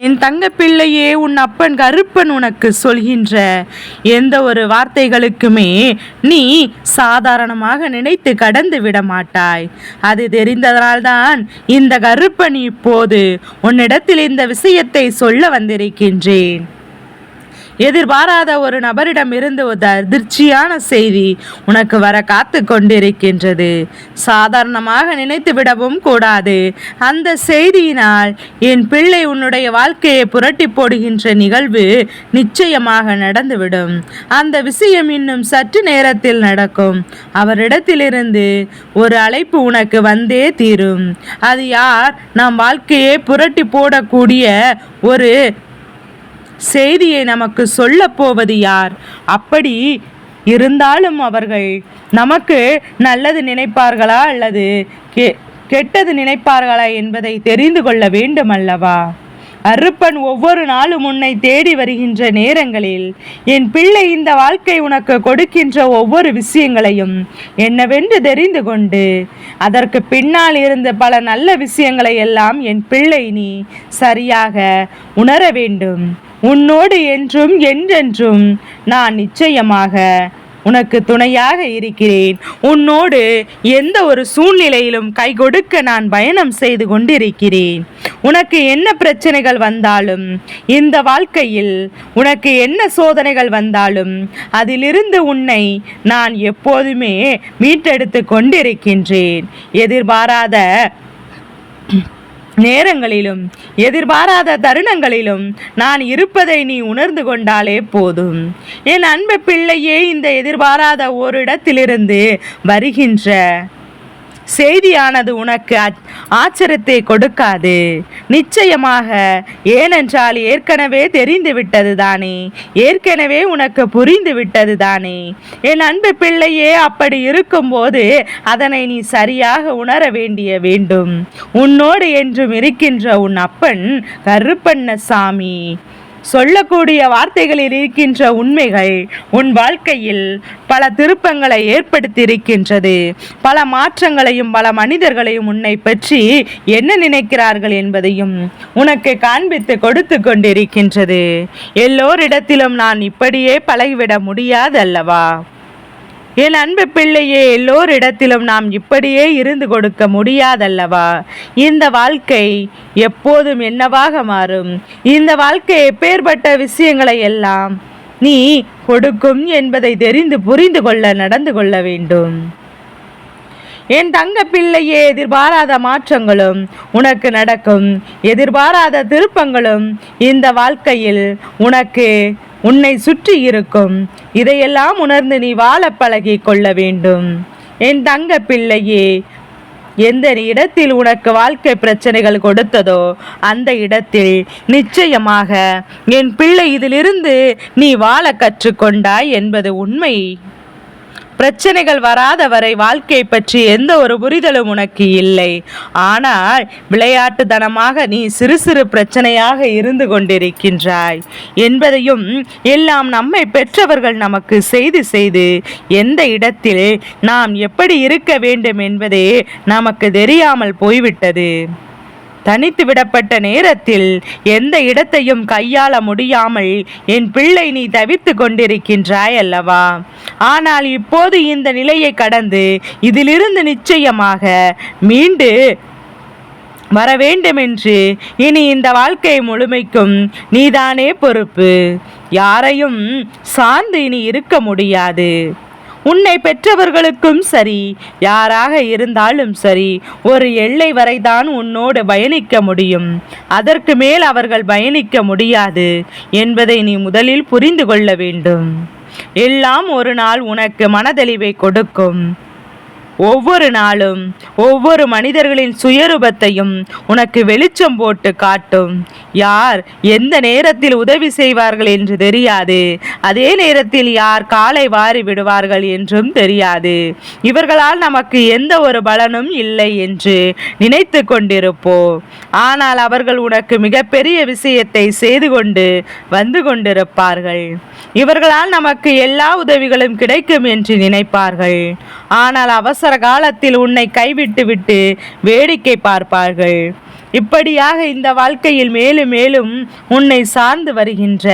என் தங்க பிள்ளையே உன் அப்பன் கருப்பன் உனக்கு சொல்கின்ற எந்த ஒரு வார்த்தைகளுக்குமே நீ சாதாரணமாக நினைத்து கடந்து விட மாட்டாய். அது தெரிந்ததனால்தான் இந்த கருப்பன் இப்போது உன்னிடத்தில் இந்த விஷயத்தை சொல்ல வந்திருக்கின்றேன். எதிர்பாராத ஒரு நபரிடம் இருந்து ஒரு அதிர்ச்சியான செய்தி உனக்கு வர காத்து கொண்டிருக்கின்றது. சாதாரணமாக நினைத்து விடவும் கூடாது. அந்த செய்தியினால் என் பிள்ளை உன்னுடைய வாழ்க்கையை புரட்டி போடுகின்ற நிகழ்வு நிச்சயமாக நடந்துவிடும். அந்த விஷயம் இன்னும் சற்று நேரத்தில் நடக்கும். அவரிடத்திலிருந்து ஒரு அழைப்பு உனக்கு வந்தே தீரும். அது யார்? நம் வாழ்க்கையை புரட்டி போடக்கூடிய ஒரு செய்தியை நமக்கு சொல்லப்போவது யார்? அப்படி இருந்தாலும் அவர்கள் நமக்கு நல்லது நினைப்பார்களா அல்லது கெ கெட்டது நினைப்பார்களா என்பதை தெரிந்து கொள்ள வேண்டும் அல்லவா அருப்பன் ஒவ்வொரு நாளும் உன்னை தேடி வருகின்ற நேரங்களில் என் பிள்ளை இந்த வாழ்க்கை உனக்கு கொடுக்கின்ற ஒவ்வொரு விஷயங்களையும் என்னவென்று தெரிந்து கொண்டு அதற்கு பின்னால் இருந்த பல நல்ல விஷயங்களை எல்லாம் என் பிள்ளை நீ சரியாக உணர வேண்டும். உன்னோடு என்றும் என்றென்றும் நான் நிச்சயமாக உனக்கு துணையாக இருக்கிறேன். உன்னோடு எந்த ஒரு சூழ்நிலையிலும் கை கொடுக்க நான் பயணம் செய்து கொண்டிருக்கிறேன். உனக்கு என்ன பிரச்சனைகள் வந்தாலும் இந்த வாழ்க்கையில் உனக்கு என்ன சோதனைகள் வந்தாலும் அதிலிருந்து உன்னை நான் எப்போதுமே மீட்டெடுத்து கொண்டிருக்கின்றேன். எதிர்பாராத நேரங்களிலும் எதிர்பாராத தருணங்களிலும் நான் இருப்பதை நீ உணர்ந்து கொண்டாலே போதும். என் அன்பு பிள்ளையே இந்த எதிர்பாராத ஓரிடத்திலிருந்து வருகின்ற செய்தியானது உனக்கு அச்- ஆச்சரியத்தை கொடுக்காது. நிச்சயமாக ஏனென்றால் ஏற்கனவே தெரிந்து விட்டது தானே. ஏற்கனவே உனக்கு புரிந்து விட்டது தானே. என் அன்பு பிள்ளையே அப்படி இருக்கும்போது அதனை நீ சரியாக உணர வேண்டிய வேண்டும். உன்னோடு என்றும் இருக்கின்ற உன் அப்பன் கருப்பண்ணசாமி. சொல்லக்கூடிய வார்த்தைகளில் இருக்கின்ற உண்மைகள் உன் வாழ்க்கையில் பல திருப்பங்களை ஏற்படுத்தியிருக்கின்றது. பல மாற்றங்களையும் பல மனிதர்களையும் உன்னை பற்றி என்ன நினைக்கிறார்கள் என்பதையும் உனக்கு காண்பித்து கொடுத்து கொண்டிருக்கின்றது. எல்லோரிடத்திலும் நான் இப்படியே பழகிவிட முடியாது அல்லவா என் அன்பு பிள்ளையே எல்லோரிடத்திலும் நாம் இப்படியே இருந்து கொடுக்க முடியாதல்லவா? இந்த வாழ்க்கை எப்போதும் என்னவாக மாறும்? இந்த வாழ்க்கை எப்பேற்பட்ட விஷயங்களை எல்லாம் நீ கொடுக்கும் என்பதை தெரிந்து புரிந்து கொள்ள நடந்து கொள்ள வேண்டும். என் தங்க பிள்ளையே எதிர்பாராத மாற்றங்களும் உனக்கு நடக்கும். எதிர்பாராத திருப்பங்களும் இந்த வாழ்க்கையில் உனக்கு உன்னை சுற்றி இருக்கும். இதையெல்லாம் உணர்ந்து நீ வாழ பழகி கொள்ள வேண்டும். என் தங்க பிள்ளையே எந்த இடத்தில் உனக்கு வாழ்க்கை பிரச்சனைகள் கொடுத்ததோ அந்த இடத்தில் நிச்சயமாக என் பிள்ளை இதிலிருந்து நீ வாழ கற்றுக்கொண்டாய் என்பது உண்மை. பிரச்சனைகள் வராத வரை வாழ்க்கை பற்றி எந்த ஒரு புரிதலும் உனக்கு இல்லை. ஆனால் விளையாட்டுத்தனமாக நீ சிறு சிறு பிரச்சனையாக இருந்து கொண்டிருக்கின்றாய். என்பதையும் எல்லாம் நம்மை பெற்றவர்கள் நமக்கு செய்து செய்து எந்த இடத்தில் நாம் எப்படி இருக்க வேண்டும் என்பதே நமக்கு தெரியாமல் போய்விட்டது. தனித்து விடப்பட்ட நேரத்தில் எந்த இடத்தையும் கையாள முடியாமல் என் பிள்ளை நீ தவித்து கொண்டிருக்கின்றாய் அல்லவா? ஆனால் இப்போது இந்த நிலையை கடந்து இதிலிருந்து நிச்சயமாக மீண்டு வர வேண்டுமென்று இனி இந்த வாழ்க்கை முழுமைக்கும் நீதானே பொறுப்பு. யாரையும் சார்ந்து இனி இருக்க முடியாது. உன்னை பெற்றவர்களுக்கும் சரி. யாராக இருந்தாலும் சரி ஒரு எல்லை வரைதான் உன்னோடு பயணிக்க முடியும். அதற்கு மேல் அவர்கள் பயணிக்க முடியாது என்பதை நீ முதலில் புரிந்து கொள்ள வேண்டும். எல்லாம் ஒரு நாள் உனக்கு மனதெளிவை கொடுக்கும். ஒவ்வொரு நாளும் ஒவ்வொரு மனிதர்களின் சுயரூபத்தையும் உனக்கு வெளிச்சம் போட்டு காட்டும். யார் எந்த நேரத்தில் உதவி செய்வார்கள் என்று தெரியாது. அதே நேரத்தில் யார் காலை வாரி விடுவார்கள் என்றும் தெரியாது. இவர்களால் நமக்கு எந்த ஒரு பலனும் இல்லை என்று நினைத்து கொண்டிருப்போம். ஆனால் அவர்கள் உனக்கு மிகப்பெரிய விஷயத்தை செய்து கொண்டு வந்து கொண்டிருப்பார்கள். இவர்களால் நமக்கு எல்லா உதவிகளும் கிடைக்கும் என்று நினைப்பார்கள். ஆனால் அவசர காலத்தில் உன்னை கைவிட்டு விட்டு வேடிக்கை பார்ப்பார்கள். இப்படியாக இந்த வாழ்க்கையில் மேலும் மேலும் உன்னை சார்ந்து வருகின்ற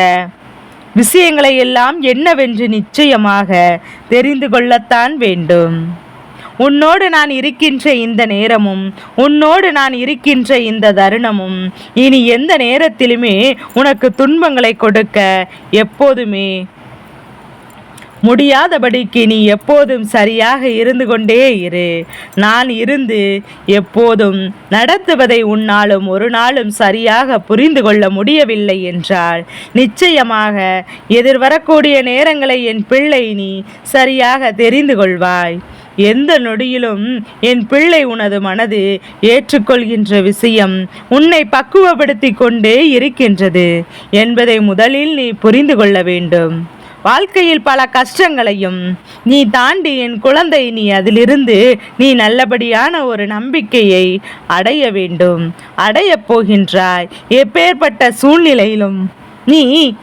விஷயங்களை எல்லாம் என்னவென்று நிச்சயமாக தெரிந்து கொள்ளத்தான் வேண்டும். உன்னோடு நான் இருக்கின்ற இந்த நேரமும் உன்னோடு நான் இருக்கின்ற இந்த தருணமும் இனி எந்த நேரத்திலுமே உனக்கு துன்பங்களை கொடுக்க எப்போதுமே முடியாதபடிக்கு நீ எப்போதும் சரியாக இருந்து கொண்டே இரு. நான் இருந்து எப்போதும் நடத்துவதை உன்னாலும் ஒரு நாளும் சரியாக புரிந்து கொள்ள முடியவில்லை என்றால் நிச்சயமாக எதிர்வரக்கூடிய நேரங்களை என் பிள்ளை நீ சரியாக தெரிந்து கொள்வாய். எந்த நொடியிலும் என் பிள்ளை உனது மனது ஏற்றுக்கொள்கின்ற விஷயம் உன்னை பக்குவப்படுத்தி கொண்டே இருக்கின்றது என்பதை முதலில் நீ புரிந்து கொள்ள வேண்டும். வாழ்க்கையில் பல கஷ்டங்களையும் நீ தாண்டி என் குழந்தை நீ அதிலிருந்து நீ நல்லபடியான ஒரு நம்பிக்கையை அடைய வேண்டும். அடையப் போகின்றாய். எப்பேற்பட்ட சூழ்நிலையிலும் நீ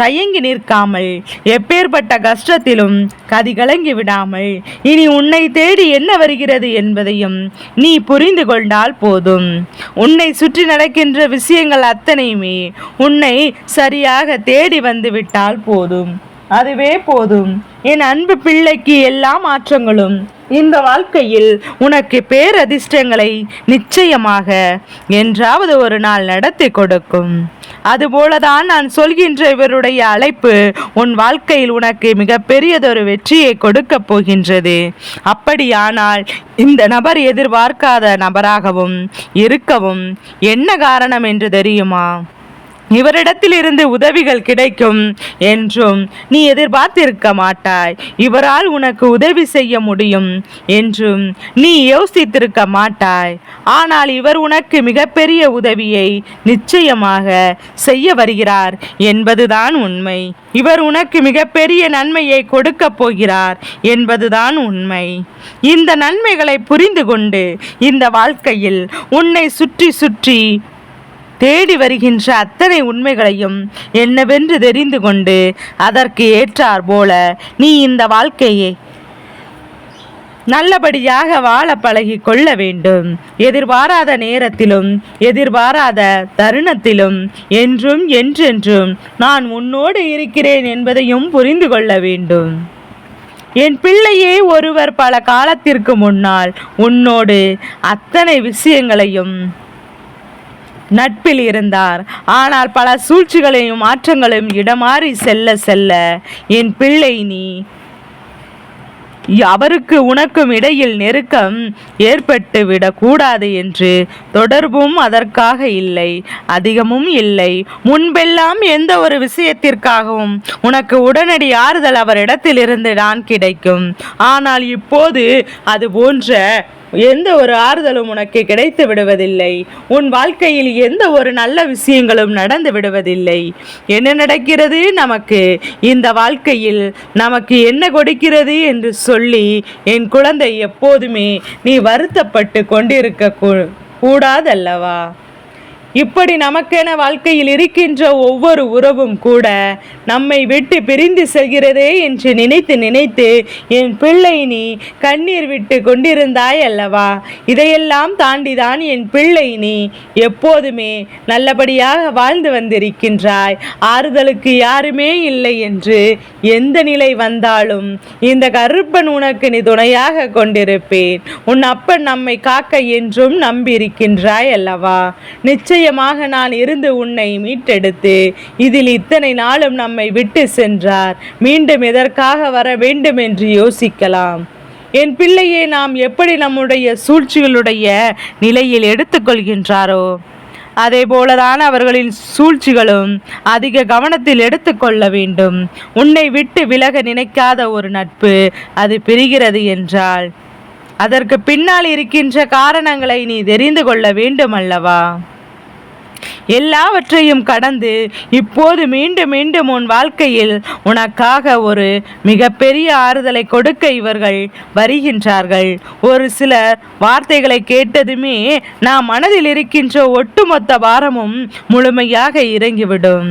தயங்கி நிற்காமல் எப்பேற்பட்ட கஷ்டத்திலும் கதி கலங்கி விடாமல் இனி உன்னை தேடி என்ன வருகிறது என்பதையும் நீ புரிந்து கொண்டால் போதும். உன்னை சுற்றி நடக்கின்ற விஷயங்கள் அத்தனையுமே உன்னை சரியாக தேடி வந்து விட்டால் போதும். அதுவே போதும். என் அன்பு பிள்ளைக்கு எல்லா மாற்றங்களும். இந்த வாழ்க்கையில் உனக்கு பேரதிர்ஷ்டங்களை நிச்சயமாக என்றாவது ஒரு நாள் நடத்தி கொடுக்கும். அதுபோலதான் நான் சொல்கின்ற இவருடைய அழைப்பு உன் வாழ்க்கையில் உனக்கு மிகப்பெரியதொரு வெற்றியை கொடுக்க போகின்றது. அப்படியானால் இந்த நபர் எதிர்பார்க்காத நபராகவும் இருக்கவும் என்ன காரணம் என்று தெரியுமா? இவரிடத்திலிருந்து உதவிகள் கிடைக்கும் என்றும் நீ எதிர்பார்த்திருக்க மாட்டாய். இவரால் உனக்கு உதவி செய்ய முடியும் என்றும் நீ யோசித்திருக்க மாட்டாய். ஆனால் இவர் உனக்கு மிகப்பெரிய உதவியை நிச்சயமாக செய்ய வருகிறார் என்பதுதான் உண்மை. இவர் உனக்கு மிகப்பெரிய நன்மையை கொடுக்கப் போகிறார் என்பதுதான் உண்மை. இந்த நன்மைகளை புரிந்து கொண்டு இந்த வாழ்க்கையில் உன்னை சுற்றி சுற்றி தேடி வருகின்ற அத்தனை உண்மைகளையும் என்னவென்று தெரிந்து கொண்டு அதற்கு ஏற்றார் போல நீ இந்த வாழ்க்கையை. நல்லபடியாக வாழ பழகி கொள்ள வேண்டும். எதிர்பாராத நேரத்திலும் எதிர்பாராத தருணத்திலும் என்றும் என்றென்றும் நான் உன்னோடு இருக்கிறேன் என்பதையும் புரிந்து கொள்ள வேண்டும். என் பிள்ளையே ஒருவர் பல காலத்திற்கு முன்னால் உன்னோடு அத்தனை விஷயங்களையும் நட்பில் இருந்தார். ஆனால் பல சூழ்ச்சிகளையும் மாற்றங்களையும் இடமாறி செல்ல செல்ல என் பிள்ளை நீ அவருக்கு உனக்கும் இடையில் நெருக்கம் ஏற்பட்டு விடக்கூடாது என்று தொடர்பும் அதற்காக இல்லை அதிகமும் இல்லை. முன்பெல்லாம் எந்த ஒரு விஷயத்திற்காகவும் உனக்கு உடனடி ஆறுதல் அவரிடத்திலிருந்து நான் கிடைக்கும். ஆனால் இப்போது அது போன்ற எந்த ஒரு ஆறுதலும் உனக்கு கிடைத்து விடுவதில்லை. உன் வாழ்க்கையில் எந்த ஒரு நல்ல விஷயங்களும் நடந்து விடுவதில்லை. என்ன நடக்கிறது? நமக்கு இந்த வாழ்க்கையில் நமக்கு என்ன கொடுக்கிறது என்று சொல்லி என் குழந்தை எப்போதுமே நீ வருத்தப்பட்டு கொண்டிருக்க கூடாதல்லவா? இப்படி நமக்கென வாழ்க்கையில் இருக்கின்ற ஒவ்வொரு உறவும் கூட நம்மை விட்டு பிரிந்து செல்கிறதே என்று நினைத்து நினைத்து என் பிள்ளை நீ கண்ணீர் விட்டு கொண்டிருந்தாய் அல்லவா? இதையெல்லாம் தாண்டிதான் என் பிள்ளை நீ எப்போதுமே நல்லபடியாக வாழ்ந்து வந்திருக்கின்றாய். ஆறுதலுக்கு யாருமே இல்லை என்று எந்த நிலை வந்தாலும் இந்த கருப்பன் உனக்கு நீ துணையாக கொண்டிருப்பேன். உன் அப்பன் நம்மை காக்க என்றும் நம்பியிருக்கின்றாய் அல்லவா? நிச்சயமாக நான் இருந்து உன்னை மீட்டெடுத்து இதில் இத்தனை நாளும் நம்மை விட்டு சென்றார். மீண்டும் எதற்காக வர வேண்டும் என்று யோசிக்கலாம். என் பிள்ளையை நாம் எப்படி நம்முடைய சூழ்ச்சிகளுடைய நிலையில் எடுத்துக்கொள்கின்றாரோ? அதே போலதான் அவர்களின் சூழ்ச்சிகளும் அதிக கவனத்தில் எடுத்துக்கொள்ள வேண்டும். உன்னை விட்டு விலக நினைக்காத ஒரு நட்பு அது பிரிகிறது என்றால் அதற்கு பின்னால் இருக்கின்ற காரணங்களை நீ தெரிந்து கொள்ள வேண்டும் அல்லவா எல்லாவற்றையும் கடந்து இப்போது மீண்டும் மீண்டும் உன் வாழ்க்கையில் உனக்காக ஒரு மிகப்பெரிய ஆறுதலை கொடுக்க இவர்கள் வருகின்றார்கள். ஒரு சிலர் வார்த்தைகளை கேட்டதுமே நாம் மனதில் இருக்கின்ற ஒட்டுமொத்த பாரமும் முழுமையாக இறங்கிவிடும்.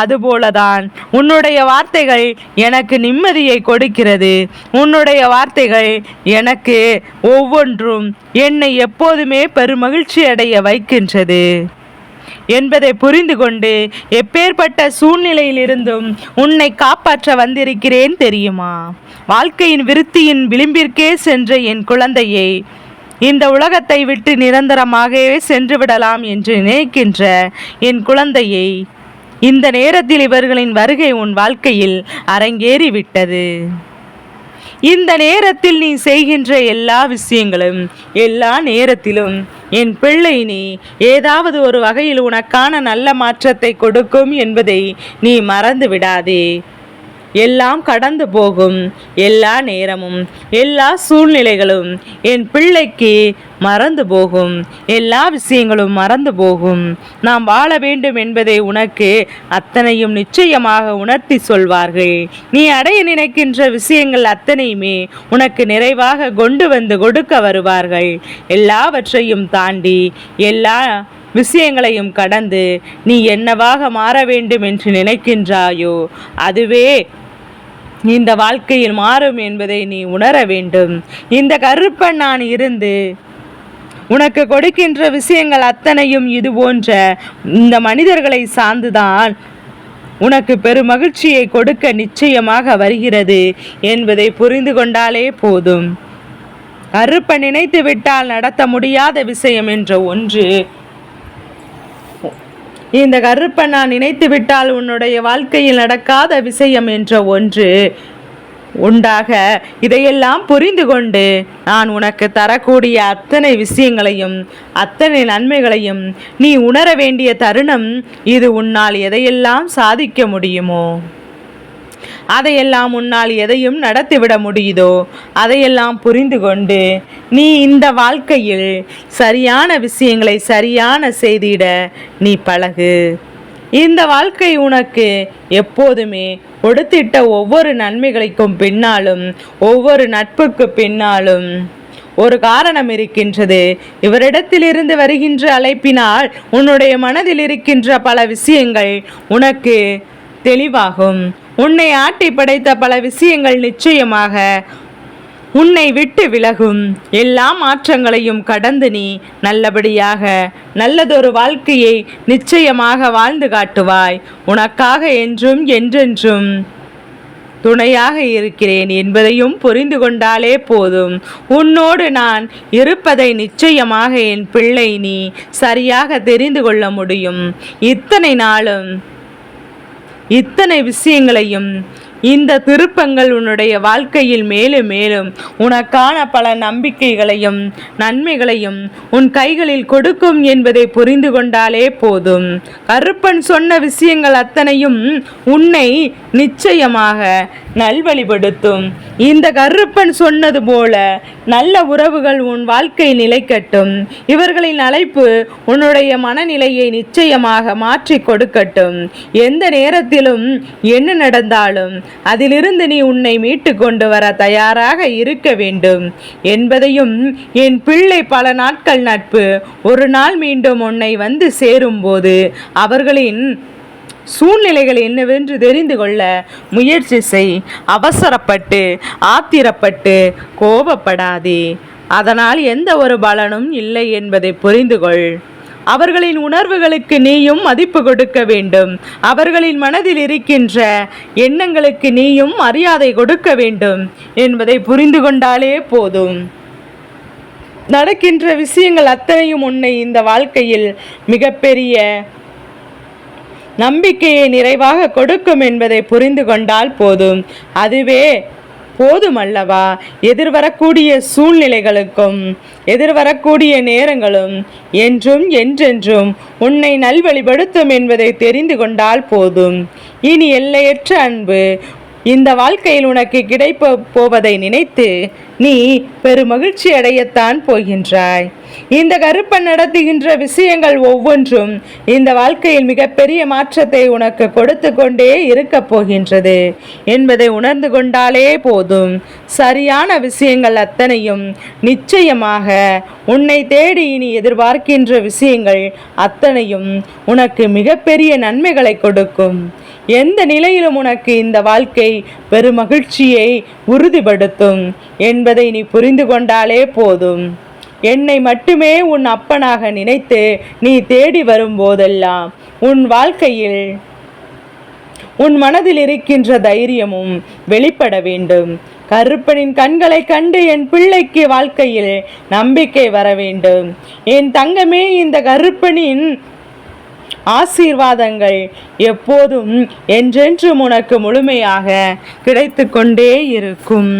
அதுபோலதான் உன்னுடைய வார்த்தைகள் எனக்கு நிம்மதியை கொடுக்கிறது. உன்னுடைய வார்த்தைகள் எனக்கு ஒவ்வொன்றும் என்னை எப்போதுமே பெருமகிழ்ச்சி அடைய வைக்கின்றது. என்பதை புரிந்து கொண்டு எப்பேற்பட்ட சூழ்நிலையிலிருந்தும் உன்னை காப்பாற்ற வந்திருக்கிறேன் தெரியுமா? வாழ்க்கையின் விருத்தியின் விளிம்பிற்கே சென்ற என் குழந்தையை இந்த உலகத்தை விட்டு நிரந்தரமாகவே சென்று விடலாம் என்று நினைக்கின்ற என் குழந்தையை இந்த நேரத்தில் இவர்களின் வருகை உன் வாழ்க்கையில் அரங்கேறி விட்டது இந்த நேரத்தில் நீ செய்கின்ற எல்லா விஷயங்களும் எல்லா நேரத்திலும் என் பிள்ளை நீ ஏதாவது ஒரு வகையில் உனக்கான நல்ல மாற்றத்தை கொடுக்கும் என்பதை நீ மறந்து விடாதே எல்லாம் கடந்து போகும். எல்லா நேரமும் எல்லா சூழ்நிலைகளும் என் பிள்ளைக்கு மறந்து போகும். எல்லா விஷயங்களும் மறந்து போகும். நாம் வாழ வேண்டும் என்பதை உனக்கு அத்தனையும் நிச்சயமாக உணர்த்தி சொல்வார்கள். நீ அடைய நினைக்கின்ற விஷயங்கள் அத்தனையுமே உனக்கு நிறைவாக கொண்டு வந்து கொடுக்க வருவார்கள். எல்லாவற்றையும் தாண்டி எல்லா விஷயங்களையும் கடந்து நீ என்னவாக மாற வேண்டும் என்று நினைக்கின்றாயோ அதுவே இந்த வாழ்க்கையில் மாறும் என்பதை நீ உணர வேண்டும். இந்த கருப்பன் நான் இருந்து உனக்கு கொடுக்கின்ற விஷயங்கள் அத்தனையும் இது போன்ற இந்த மனிதர்களை சார்ந்துதான் உனக்கு பெருமகிழ்ச்சியை கொடுக்க நிச்சயமாக வருகிறது என்பதை புரிந்து கொண்டாலே போதும். கருப்பன் நினைத்து விட்டால் நடத்த முடியாத விஷயம் என்ற ஒன்று இந்த கருப்பை நான் நினைத்து விட்டால் உன்னுடைய வாழ்க்கையில் நடக்காத விஷயம் என்ற ஒன்று உண்டாக இதையெல்லாம் புரிந்து கொண்டு நான் உனக்கு தரக்கூடிய அத்தனை விஷயங்களையும் அத்தனை நன்மைகளையும் நீ உணர வேண்டிய தருணம் இது உன்னால் எதையெல்லாம் சாதிக்க முடியுமோ? அதையெல்லாம் உன்னால் எதையும் நடத்திவிட முடியுதோ அதையெல்லாம் புரிந்து கொண்டு நீ இந்த வாழ்க்கையில் சரியான விஷயங்களை சரியான செய்திட நீ பழகு. இந்த வாழ்க்கை உனக்கு எப்போதுமே கொடுத்திட்ட ஒவ்வொரு நன்மைகளுக்கும் பின்னாலும் ஒவ்வொரு நட்புக்கு பின்னாலும் ஒரு காரணம் இருக்கின்றது. இவரிடத்திலிருந்து வருகின்ற அழைப்பினால் உன்னுடைய மனதில் இருக்கின்ற பல விஷயங்கள் உனக்கு தெளிவாகும். உன்னை ஆட்டி படைத்த பல விஷயங்கள் நிச்சயமாக உன்னை விட்டு விலகும். எல்லா மாற்றங்களையும் கடந்து நீ நல்லபடியாக நல்லதொரு வாழ்க்கையை நிச்சயமாக வாழ்ந்து காட்டுவாய். உனக்காக என்றும் என்றென்றும் துணையாக இருக்கிறேன் என்பதையும் புரிந்து கொண்டாலே போதும். உன்னோடு நான் இருப்பதை நிச்சயமாக என் பிள்ளை நீ சரியாக தெரிந்து கொள்ள முடியும். இத்தனை நாளும் இத்தனை விஷயங்களையும் இந்த திருப்பங்கள் உன்னுடைய வாழ்க்கையில் மேலும் மேலும் உனக்கான பல நம்பிக்கைகளையும் நன்மைகளையும் உன் கைகளில் கொடுக்கும் என்பதை புரிந்து கொண்டாலே போதும். கருப்பன் சொன்ன விஷயங்கள் அத்தனையும் உன்னை நிச்சயமாக நல்வழிப்படுத்தும் இந்த கருப்பன் சொன்னது போல நல்ல உறவுகள் உன் வாழ்க்கை நிலைக்கட்டும். இவர்களின் அழைப்பு உன்னுடைய மனநிலையை நிச்சயமாக மாற்றி கொடுக்கட்டும். எந்த நேரத்திலும் என்ன நடந்தாலும் அதிலிருந்து நீ உன்னை மீட்டு கொண்டு வர தயாராக இருக்க வேண்டும். என்பதையும் என் பிள்ளை பல நாட்கள் நட்பு ஒரு நாள் மீண்டும் உன்னை வந்து சேரும்போது அவர்களின் சூழ்நிலைகள் என்னவென்று தெரிந்து கொள்ள முயற்சி செய். அவசரப்பட்டு ஆத்திரப்பட்டு கோபப்படாதே. அதனால் எந்த ஒரு பலனும் இல்லை என்பதை புரிந்து கொள். அவர்களின் உணர்வுகளுக்கு நீயும் மதிப்பு கொடுக்க வேண்டும். அவர்களின் மனதில் இருக்கின்ற எண்ணங்களுக்கு நீயும் மரியாதை கொடுக்க வேண்டும் என்பதை புரிந்து கொண்டாலே போதும். நடக்கின்ற விஷயங்கள் அத்தனையும் உன்னை இந்த வாழ்க்கையில் மிகப்பெரிய நம்பிக்கையை நிறைவாக கொடுக்கும் என்பதை புரிந்து கொண்டால் போதும். அதுவே போதுமல்லவா? எதிர்வரக்கூடிய சூழ்நிலைகளுக்கும் எதிர்வரக்கூடிய நேரங்களும் என்றும் என்றென்றும் உன்னை நல்வழிப்படுத்தும் என்பதை தெரிந்து கொண்டால் போதும். இனி எல்லையற்ற அன்பு இந்த வாழ்க்கையில் உனக்கு கிடைப்ப போவதை நினைத்து நீ பெருமகிழ்ச்சி அடையத்தான் போகின்றாய். இந்த கருப்பன் நடத்துகின்ற விஷயங்கள் ஒவ்வொன்றும் இந்த வாழ்க்கையில் மிகப்பெரிய மாற்றத்தை உனக்கு கொடுத்து கொண்டே இருக்கப் போகின்றது. என்பதை உணர்ந்து கொண்டாலே போதும். சரியான விஷயங்கள் அத்தனையும் நிச்சயமாக உன்னை தேடி இனி எதிர்பார்க்கின்ற விஷயங்கள் அத்தனையும் உனக்கு மிகப்பெரிய நன்மைகளை கொடுக்கும். எந்த நிலையிலும் உனக்கு இந்த வாழ்க்கை பெருமகிழ்ச்சியை உறுதிப்படுத்தும் என்பதை நீ புரிந்து கொண்டாலே போதும். என்னை மட்டுமே உன் அப்பனாக நினைத்து நீ தேடி வரும்போதெல்லாம் உன் வாழ்க்கையில் உன் மனதில் இருக்கின்ற தைரியமும் வெளிப்பட வேண்டும். கருப்பனின் கண்களை கண்டு என் பிள்ளைக்கு வாழ்க்கையில் நம்பிக்கை வர வேண்டும். என் தங்கமே இந்த கருப்பனின் ஆசீர்வாதங்கள் எப்போதும் என்றென்றும் உனக்கு முழுமையாக கிடைத்து கொண்டே இருக்கும்.